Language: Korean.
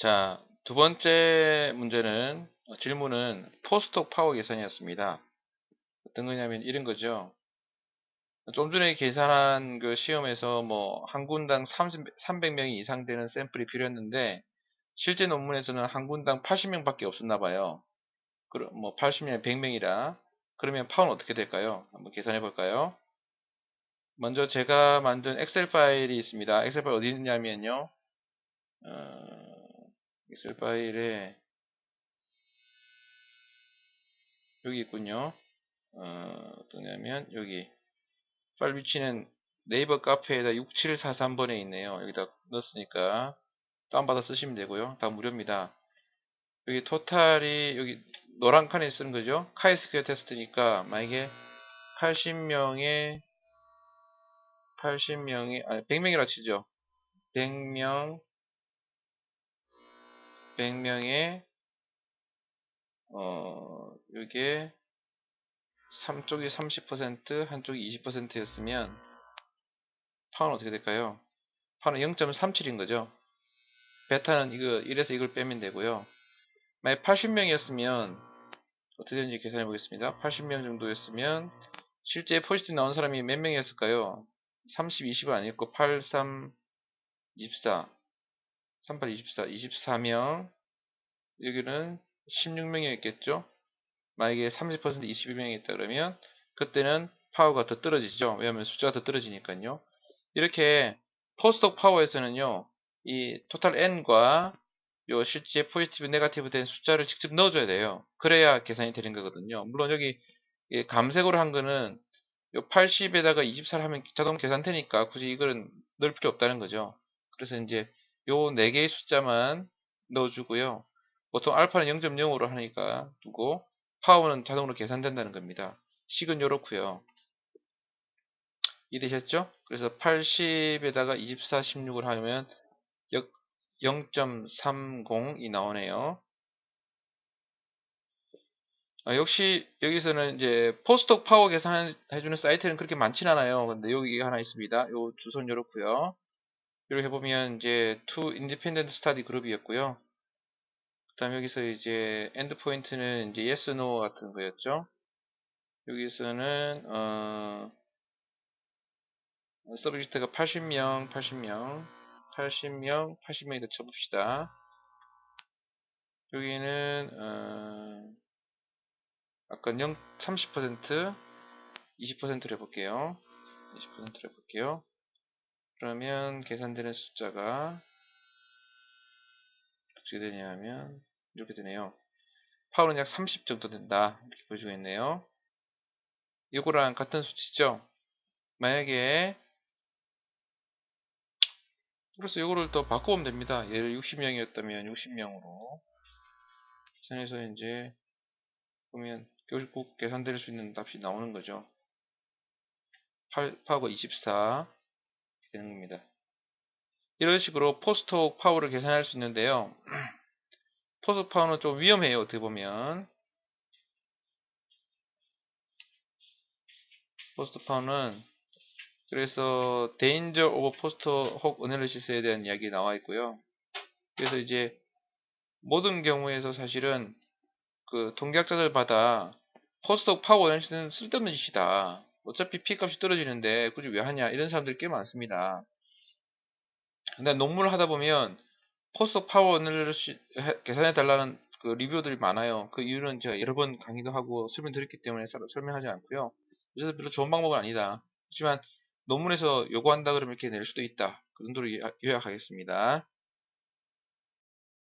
자, 두 번째 문제는, 어, 질문은 포스톡 파워 계산이었습니다. 어떤 거냐면 이런 거죠. 좀 전에 계산한 그 시험에서 뭐, 한 군당 30, 300명이 이상 되는 샘플이 필요했는데, 실제 논문에서는 한 군당 80명밖에 없었나 봐요. 그럼 뭐 80명, 100명이라. 그러면 파워는 어떻게 될까요? 한번 계산해 볼까요? 먼저 제가 만든 엑셀 파일이 있습니다. 엑셀 파일 어디 있냐면요. 어, 엑셀 파일에 여기 있군요. 어, 어떠냐면 여기 파일 위치는 네이버 카페에다 6743번에 있네요. 여기다 넣었으니까 다운받아 쓰시면 되고요. 다 무료입니다. 여기 토탈이 여기 노란 칸에 쓰는 거죠. 카이스퀘어 테스트니까 만약에 80명에 80명이 아니 100명이라 치죠. 100명 100명에 어 이게 3쪽이 30% 한쪽이 20%였으면 파워는 어떻게 될까요? 파워는 0.37인 거죠. 베타는 이거 이래서 이걸 빼면 되고요. 만약 80명이었으면 어떻게 되는지 계산해 보겠습니다. 80명 정도였으면 실제 포지티브 나온 사람이 몇 명이었을까요? 30, 20은 아니었고 8, 3, 24 38, 24, 24명 여기는 16명이었겠죠? 만약에 30% 22명이 있다 그러면 그때는 파워가 더 떨어지죠. 왜냐하면 숫자가 더 떨어지니까요. 이렇게 포스톡 파워에서는요. 이 토탈 n과 요 실제 포지티브 네가티브 된 숫자를 직접 넣어줘야 돼요. 그래야 계산이 되는 거거든요. 물론 여기 감색으로 한 거는 요 80에다가 24를 하면 자동 계산되니까 굳이 이거는 넣을 필요 없다는 거죠. 그래서 이제 요 4개의 숫자만 넣어주고요. 보통 알파는 0.0으로 하니까 두고 파워는 자동으로 계산된다는 겁니다. 식은 요렇고요. 이해되셨죠? 그래서 80에다가 24, 16을 하면 0.30이 나오네요. 아, 역시 여기서는 이제 포스톡 파워 계산해주는 사이트는 그렇게 많진 않아요. 근데 여기 하나 있습니다. 요 주소는 이렇고요. 이렇게 해보면 이제 to independent study 그룹이었고요. 그 다음 여기서 이제 엔드 포인트는 이제 yes, no 같은 거였죠. 여기서는 어 서브젝트가 80명, 80명, 80명, 80명이다 쳐봅시다. 여기는 어 아까 0, 30%, 20%를 해볼게요. 20%를 해볼게요. 그러면 계산되는 숫자가 어떻게 되냐면 이렇게 되네요. 파워는 약30 정도 된다. 이렇게 보여주고 있네요. 이거랑 같은 수치죠. 만약에 그래서 이거를 또 바꿔보면 됩니다. 얘를 60명이었다면 60명으로 계산해서 이제 보면 결국 계산될 수 있는 값이 나오는 거죠. 파워 24 되는 겁니다. 이런 식으로 포스톡 파워를 계산할 수 있는데요. 포스톡 파워는 좀 위험해요. 어떻게 보면 포스트 파워는 그래서 danger of post hoc analysis에 대한 이야기 나와 있고요. 그래서 이제 모든 경우에서 사실은 그 통계학자들마다 포스트 파워 연시는 쓸데없는 짓이다. 어차피 P 값이 떨어지는데 굳이 왜 하냐 이런 사람들이 꽤 많습니다. 근데 논문을 하다 보면 포스트 파워를 계산해 달라는 그 리뷰들이 많아요. 그 이유는 제가 여러 번 강의도 하고 설명드렸기 때문에 설명하지 않고요. 그래서 별로 좋은 방법은 아니다. 하지만 논문에서 요구한다 그러면 이렇게 낼 수도 있다. 그 정도로 요약하겠습니다.